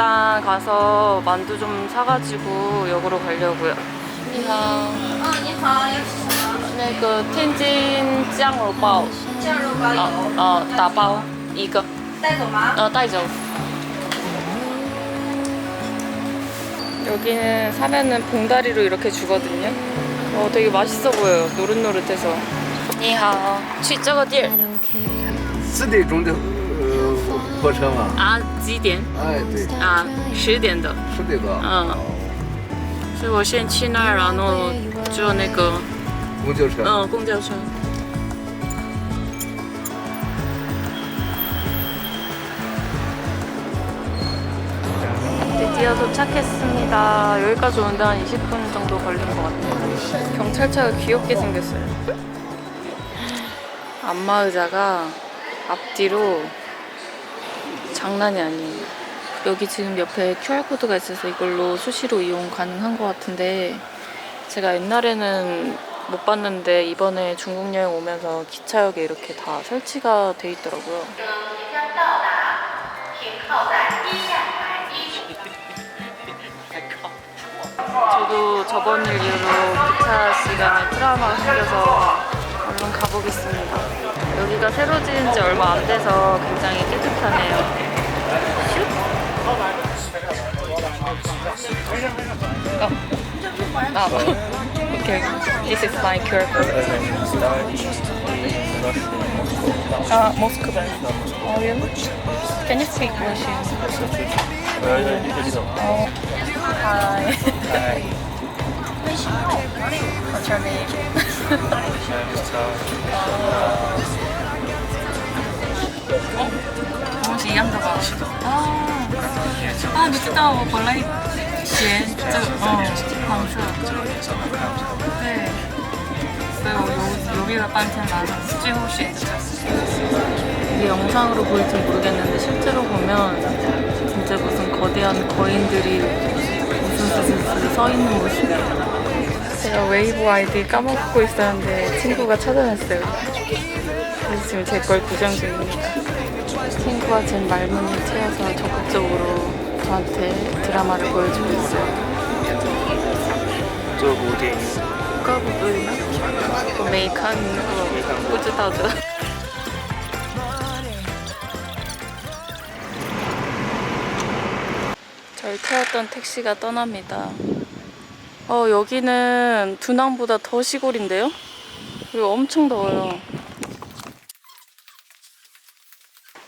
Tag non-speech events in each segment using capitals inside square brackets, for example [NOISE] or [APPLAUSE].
일단 가서 만두 좀 사가지고 역으로 가려고요. 니하. 哦，你好，要吃什么？那个天津酱肉包，酱肉包有，哦哦，打包一个，带走吗？呃，带走。 여기는 사면은 봉다리로 이렇게 주거든요. 어, 되게 맛있어 보여요. 노릇노릇해서. 니하오. 去这个地儿是那种的呃 火车吗？啊？几点？哎，对，啊，十点的。是那个嗯，所以我先去那儿，然后坐那个公交车。嗯公交车。 드디어 도착했습니다. 여기까지 오는데 한 20분 정도 걸린 것 같아요. 경찰차가 귀엽게 생겼어요. 안마의자가 앞뒤로 장난이 아니에요. 여기 지금 옆에 QR코드가 있어서 이걸로 수시로 이용 가능한 것 같은데 제가 옛날에는 못 봤는데 이번에 중국 여행 오면서 기차역에 이렇게 다 설치가 돼 있더라고요. 저도 저번 일 이후로 기차 시간에 트라우마가 생겨서 얼른 가보겠습니다. 여기가 새로 지은 지 얼마 안 돼서 굉장히 깨끗하네요. Oh. up because this is my curve. Uh, Moscow. Oh, yeah. Can you speak Russian? Oh, hi. [LAUGHS] Hi. What's your name? 어? 옷이 양 아, 아, 미쳤다. 벌레. 예, 지엔 저, 어, 광수. 네. 그리고 요, 요리가 반찬 나는 수지호 씨. 이게 영상으로 보일지 모르겠는데 실제로 보면 진짜 무슨 거대한 거인들이 무슨 무슨 서 있는 모습이에요. 제가 웨이브 아이디 까먹고 있었는데 친구가 찾아냈어요. 그래서 지금 제 걸 구경 중입니다. 친구와 제 말문을 채워서 적극적으로 저한테 드라마를 보여주고 있어요. 저 어디? 그거 보이나? 그 메이크한 거 꾸준하죠. 절 태웠던 택시가 떠납니다. 어, 여기는 두남보다 더 시골인데요? 그리고 엄청 더워요.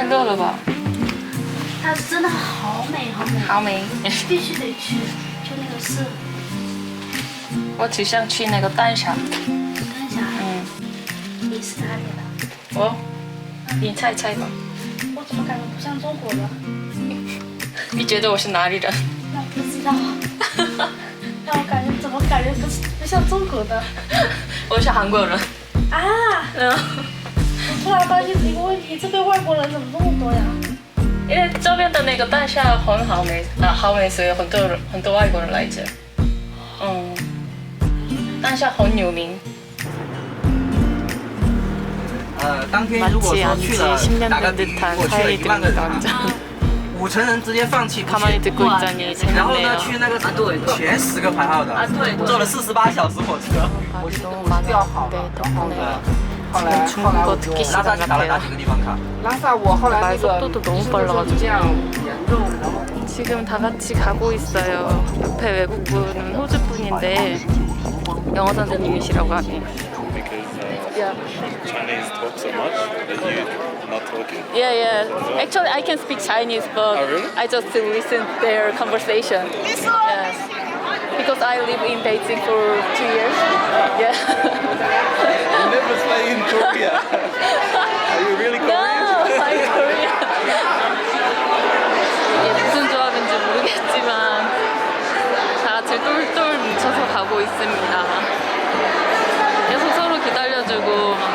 太热了吧？它真的好美好美，好美。必须得去。就那个是我只想去那个丹霞丹霞，嗯。你是哪里的？我？你猜猜吧。我怎么感觉不像中国的？[LAUGHS] 你觉得我是哪里的？那不知道，[LAUGHS] 让我感觉怎么感觉不是不像中国的？[LAUGHS] 我是韩国人。啊？嗯。我突然发现一个问题这边外国人怎么那么多呀？因为周边的那个大厦很好美啊好美所以很多人很多外国人来着嗯。当下很有名。呃当天如果说去了打个比如我去了一万个人五成人直接放弃然后呢去那个前十个排号的对坐了四十八小时火车。我就我好了然后 지금 중국어 듣기 시작 같아요. 말 속도도 너무 빨라가지고. 지금 다 같이 가고 있어요. 옆에 외국분은 호주 분인데 영어 선생님이시라고 하네요. Yeah. Chinese talk so much that you not talking. Yeah, yeah. Actually, I can speak Chinese, but oh, really? I just listen their conversation. Yes. Because I live in Beijing for two years. Yeah. You never stay in Korea. Are you really no, Korean? I'm Korean. 이게 무슨 조합인지 모르겠지만 다 같이 똘똘 뭉쳐서 가고 있습니다. 계속 서로 기다려주고 막